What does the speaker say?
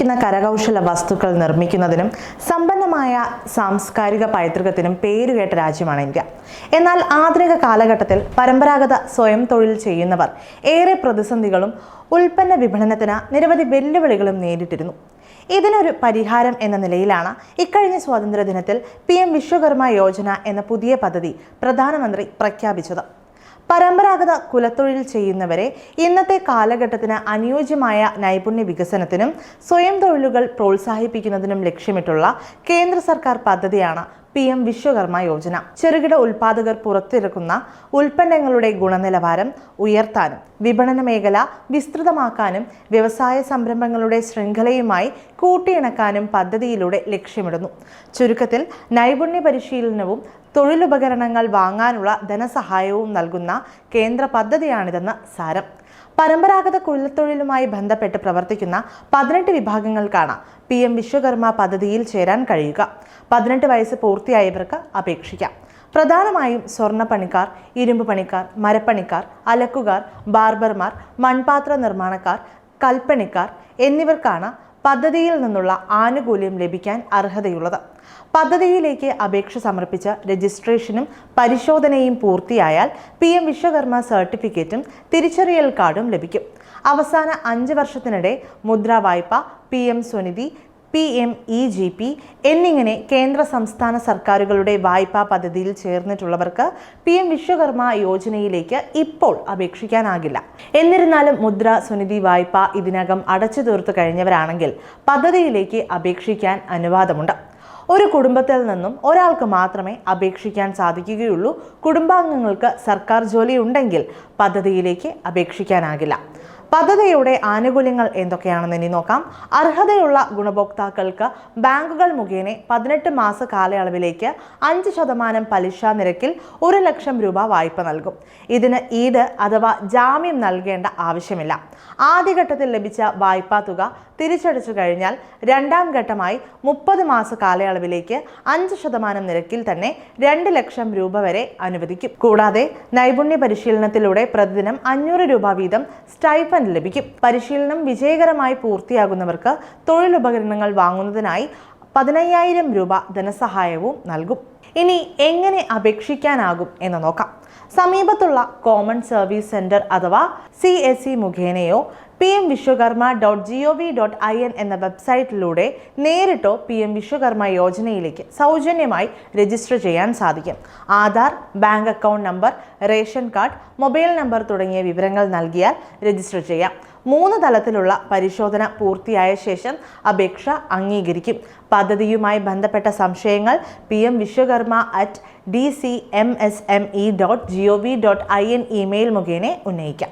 വിലമതിക്കുന്ന കരകൗശല വസ്തുക്കൾ നിർമ്മിക്കുന്നതിനും സമ്പന്നമായ സാംസ്കാരിക പൈതൃകത്തിനും പേരുകേട്ട രാജ്യമാണ് ഇന്ത്യ. എന്നാൽ ആധുനിക കാലഘട്ടത്തിൽ പരമ്പരാഗത സ്വയം തൊഴിൽ ചെയ്യുന്നവർ ഏറെ പ്രതിസന്ധികളും ഉൽപ്പന്ന വിപണനത്തിന് നിരവധി വെല്ലുവിളികളും നേരിട്ടിരുന്നു. ഇതിനൊരു പരിഹാരം എന്ന നിലയിലാണ് ഇക്കഴിഞ്ഞ സ്വാതന്ത്ര്യദിനത്തിൽ പി എം വിശ്വകർമ്മ യോജന എന്ന പുതിയ പദ്ധതി പ്രധാനമന്ത്രി പ്രഖ്യാപിച്ചത്. പരമ്പരാഗത കുലത്തൊഴിൽ ചെയ്യുന്നവരെ ഇന്നത്തെ കാലഘട്ടത്തിന് അനുയോജ്യമായ നൈപുണ്യ വികസനത്തിനും സ്വയം തൊഴിലുകൾ പ്രോത്സാഹിപ്പിക്കുന്നതിനും ലക്ഷ്യമിട്ടുള്ള കേന്ദ്ര സർക്കാർ പദ്ധതിയാണ് പി എം വിശ്വകർമ്മ യോജന. ചെറുകിട ഉൽപാദകർ പുറത്തിറക്കുന്ന ഉൽപ്പന്നങ്ങളുടെ ഗുണനിലവാരം ഉയർത്താനും വിപണന മേഖല വിസ്തൃതമാക്കാനും വ്യവസായ സംരംഭങ്ങളുടെ ശൃംഖലയുമായി കൂട്ടിയിണക്കാനും പദ്ധതിയിലൂടെ ലക്ഷ്യമിടുന്നു. ചുരുക്കത്തിൽ നൈപുണ്യ പരിശീലനവും തൊഴിലുപകരണങ്ങൾ വാങ്ങാനുള്ള ധനസഹായവും നൽകുന്ന കേന്ദ്ര പദ്ധതിയാണിതെന്ന് സാരം. പരമ്പരാഗത കുഴൽത്തൊഴിലുമായി ബന്ധപ്പെട്ട് പ്രവർത്തിക്കുന്ന പതിനെട്ട് വിഭാഗങ്ങൾക്കാണ് പി എം വിശ്വകർമ്മ പദ്ധതിയിൽ ചേരാൻ കഴിയുക. പതിനെട്ട് വയസ്സ് പൂർത്തിയായവർക്ക് അപേക്ഷിക്കാം. പ്രധാനമായും സ്വർണപ്പണിക്കാർ ഇരുമ്പ് പണിക്കാർ മരപ്പണിക്കാർ അലക്കുകാർ ബാർബർമാർ മൺപാത്ര നിർമ്മാണക്കാർ കൽപ്പണിക്കാർ എന്നിവർക്കാണ് പദ്ധതിയിൽ നിന്നുള്ള ആനുകൂല്യം ലഭിക്കാൻ അർഹതയുള്ളത്. പദ്ധതിയിലേക്ക് അപേക്ഷ സമർപ്പിച്ച രജിസ്ട്രേഷനും പരിശോധനയും പൂർത്തിയായാൽ പി എം വിശ്വകർമ്മ സർട്ടിഫിക്കറ്റും തിരിച്ചറിയൽ കാർഡും ലഭിക്കും. അവസാന അഞ്ച് വർഷത്തിനിടെ മുദ്രാ വായ്പ P M Svanidhi P M E G P എന്നിങ്ങനെ കേന്ദ്ര സംസ്ഥാന സർക്കാരുകളുടെ വായ്പാ പദ്ധതിയിൽ ചേർന്നിട്ടുള്ളവർക്ക് പി എം വിശ്വകർമ്മ യോജനയിലേക്ക് ഇപ്പോൾ അപേക്ഷിക്കാനാകില്ല. എന്നിരുന്നാലും മുദ്ര സുനിധി വായ്പ ഇതിനകം അടച്ചു തീർത്തു കഴിഞ്ഞവരാണെങ്കിൽ പദ്ധതിയിലേക്ക് അപേക്ഷിക്കാൻ അനുവാദമുണ്ട്. ഒരു കുടുംബത്തിൽ നിന്നും ഒരാൾക്ക് മാത്രമേ അപേക്ഷിക്കാൻ സാധിക്കുകയുള്ളൂ. കുടുംബാംഗങ്ങൾക്ക് സർക്കാർ ജോലി ഉണ്ടെങ്കിൽ പദ്ധതിയിലേക്ക് അപേക്ഷിക്കാനാകില്ല. പദ്ധതിയുടെ ആനുകൂല്യങ്ങൾ എന്തൊക്കെയാണെന്ന് ഇനി നോക്കാം. അർഹതയുള്ള ഗുണഭോക്താക്കൾക്ക് ബാങ്കുകൾ മുഖേന പതിനെട്ട് മാസ കാലയളവിലേക്ക് അഞ്ച് ശതമാനം പലിശ നിരക്കിൽ ഒരു ലക്ഷം രൂപ വായ്പ നൽകും. ഇതിന് ഈട് അഥവാ ജാമ്യം നൽകേണ്ട ആവശ്യമില്ല. ആദ്യഘട്ടത്തിൽ ലഭിച്ച വായ്പാ തുക തിരിച്ചടച്ചു കഴിഞ്ഞാൽ രണ്ടാം ഘട്ടമായി മുപ്പത് മാസ കാലയളവിലേക്ക് അഞ്ച് ശതമാനം നിരക്കിൽ തന്നെ രണ്ട് ലക്ഷം രൂപ വരെ അനുവദിക്കും. കൂടാതെ നൈപുണ്യ പരിശീലനത്തിലൂടെ പ്രതിദിനം അഞ്ഞൂറ് രൂപ വീതം സ്റ്റൈഫൻഡ് ലഭിക്കും. പരിശീലനം വിജയകരമായി പൂർത്തിയാകുന്നവർക്ക് തൊഴിലുപകരണങ്ങൾ വാങ്ങുന്നതിനായി പതിനയ്യായിരം രൂപ ധനസഹായവും നൽകും. ഇനി എങ്ങനെ അപേക്ഷിക്കാനാകും എന്ന് നോക്കാം. സമീപത്തുള്ള കോമൺ സർവീസ് സെന്റർ അഥവാ C S C മുഖേനയോ P M Vishwakarma dot G O V dot I N എന്ന വെബ്സൈറ്റിലൂടെ നേരിട്ടോ പി എം വിശ്വകർമ്മ യോജനയിലേക്ക് സൗജന്യമായി രജിസ്റ്റർ ചെയ്യാൻ സാധിക്കും. Aadhaar bank account number ration card mobile number തുടങ്ങിയ വിവരങ്ങൾ നൽകിയാൽ രജിസ്റ്റർ ചെയ്യാം. മൂന്ന് തലത്തിലുള്ള പരിശോധന പൂർത്തിയായ ശേഷം അപേക്ഷ അംഗീകരിക്കും. പദ്ധതിയുമായി ബന്ധപ്പെട്ട സംശയങ്ങൾ P M Vishwakarma at D C M S M E dot G O V dot I N email മുഖേന ഉന്നയിക്കാം.